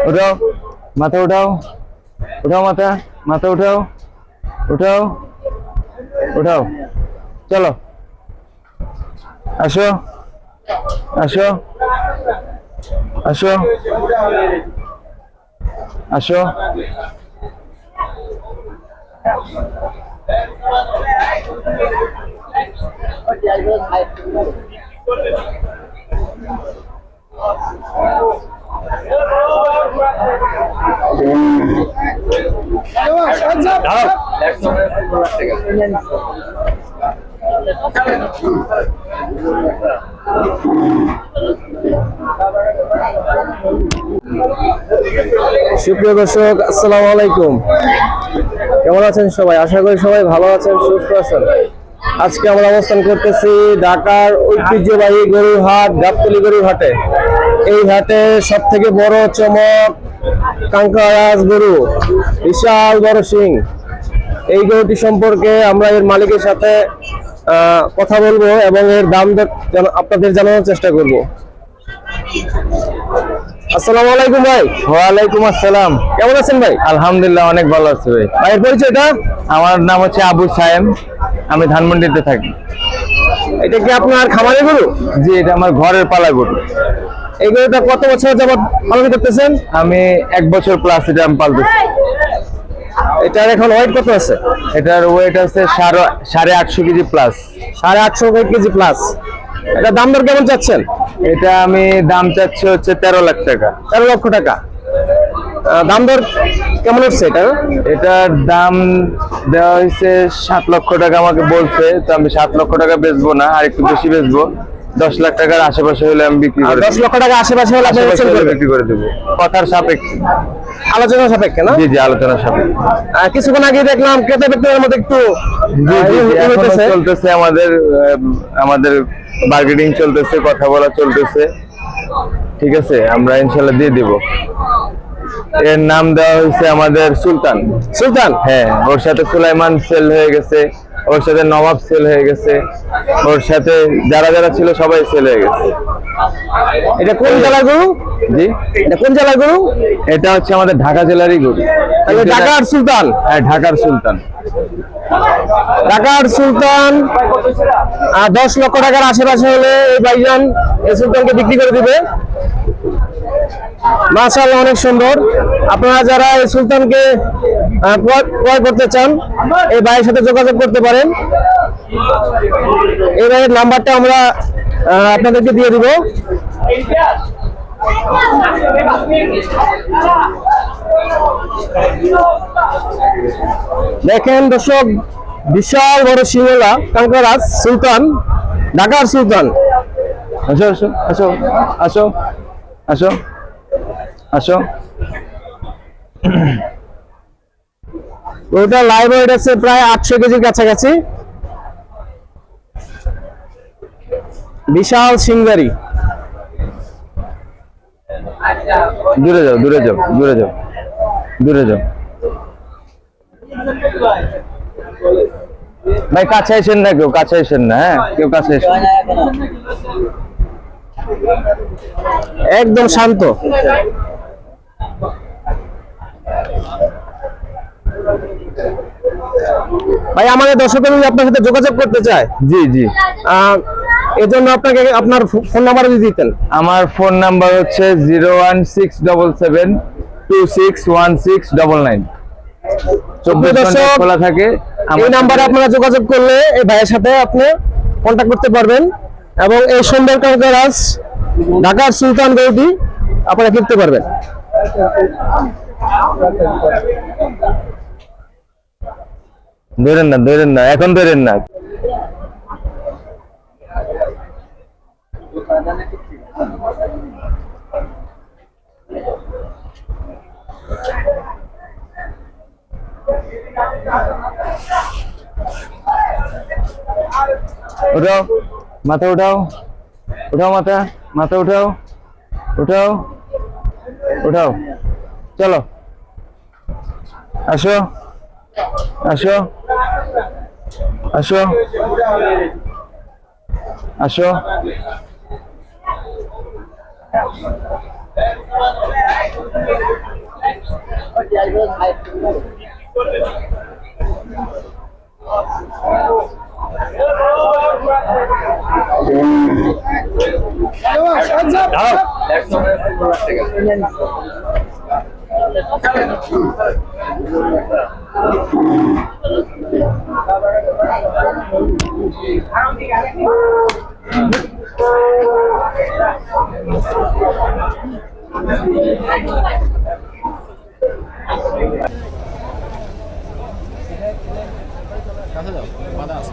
উঠাও মাথা উঠাও উঠাও মাথা মাথা উঠাও উঠাও উঠাও চলো আসো আসো আসো আসো সুপ্রিয় দর্শক, আসসালামু আলাইকুম। কেমন আছেন সবাই? আশা করি সবাই ভালো আছেন, সুস্থ আছেন। আজকে আমরা অবস্থান করতেছি ঢাকার ঐতিহ্যবাহী গরুর হাট গাবতলি গরুর হাটে এই হাটে সব থেকে বড় চমক কাঙ্কারাজ গরু, বিশাল বড় সিং এই গরুটি সম্পর্কে আমরা এর মালিকের সাথে কথা বলব এবং এর দাম আপনাদের জানানোর চেষ্টা করব। আসসালামু আলাইকুম ভাই। ওয়ালাইকুম আসসালাম। কেমন আছেন ভাই? আলহামদুলিল্লাহ অনেক ভালো আছি ভাই। ভাইয়ের পরিচয়টা? আমার নাম হচ্ছে আবু সায়েম। আমি ধানমন্ডিতে থাকি। এটা কি আপনার খামারে গরু? জি এটা আমার ঘরের পালা গরু। এই গরুটা কত বছর যাবত পালন করতেছেন? আমি এক বছর প্লাস এটা আমি পালতেছি। এটার এখন ওয়েট কত আছে? এটার ওয়েট আছে সাড়ে- সাড়ে আটশো কেজি প্লাস সাড়ে আটশো কেজি প্লাস এটা দাম দর কেমন চাচ্ছেন? এটা আমি দাম চাচ্ছি হচ্ছে তেরো লাখ টাকা। তেরো লক্ষ টাকা। দাম দর কেমন হচ্ছে এটা এটার দাম দেওয়া হয়েছে সাত লক্ষ টাকা আমাকে বলছে তো আমি সাত লক্ষ টাকা বেচবো না আর একটু বেশি বেচবো। দশ লাখ টাকার আশেপাশে হলে আমি বিক্রি করে দশ লক্ষ আশেপাশে হলে আপনি বিক্রি করে দেবো। কথার সাপেক্ষে। আলোচনা সাপেক্ষে না? জি জি আলোচনার সাপেক্ষে। কিছুক্ষণ আগে দেখলাম ক্রেতা বিক্রেতার মধ্যে একটু। চলতেছে আমাদের আমাদের চলতেছে কথা বলা চলতেছে। ঠিক আছে আমরা ইনশাল্লাহ দিয়ে দিব। এর নাম দেওয়া হয়েছে আমাদের সুলতান। সুলতান? হ্যাঁ ওর সাথে সুলাইমান সেল হয়ে গেছে। ওর সাথে নবাব সেল হয়ে গেছে। ওর সাথে যারা যারা ছিল সবাই সেল হয়ে গেছে। এটা কোন জেলার গরু? জি? এটা কোন জেলার গরু? এটা হচ্ছে আমাদের ঢাকা জেলারই গরু। ঢাকার সুলতান? হ্যাঁ ঢাকার সুলতান। ঢাকার সুলতান দশ লক্ষ টাকার আশেপাশে হলে এই ভাইজান এই সুলতানকে বিক্রি করে দিবে। মাশাআল্লাহ অনেক সুন্দর। আপনারা যারা এই সুলতানকে ক্রয় করতে চান, এই ভাইয়ের সাথে যোগাযোগ করতে পারেন। এই ভাইয়ের নাম্বারটা আমরা আপনাদেরকে দিয়ে দিব। দেখেন দর্শক, বিশাল বড় সিংহলা কাঙ্কারাজ সুলতান, ঢাকার সুলতান। আসো আসো আসো আসো আসো আসো। ওটা লাইভ ওয়েট আছে প্রায় আটশো কেজির কাছাকাছি। বিশাল সিংগারি দূরে যাও দূরে যাও দূরে যাও দূরে যাও। ভাই কাছে আসেন না কেউ কাছে আসেন না হ্যাঁ? কেউ কাছে আসেন একদম শান্ত। ভাই আমাদের দর্শকের যদি আপনার সাথে যোগাযোগ করতে চায় জি জি। এজন্য আপনাকে আপনার ফোন নাম্বার যদি দিতেন। আমার ফোন নাম্বার হচ্ছে zero one six double seven two six one six double nine. চব্বিশ ঘণ্টা খোলা থাকে এই নাম্বারে আপনারা যোগাযোগ করলে এই ভাইয়ের সাথে আপনি কন্ট্যাক্ট করতে পারবেন এবং এই সুন্দর কাঙ্কারাজ ঢাকার সুলতান গৌদি আপনারা কিনতে পারবেন। ধরেন না ধরেন না, এখন ধরেন না। উঠাও, মাথা উঠাও উঠাও মাথা মাথা উঠাও উঠাও উঠাও। চলো, আসো। আসো। আসো। আসো। দাঁড়াও। কাছে যাও বাধা আছে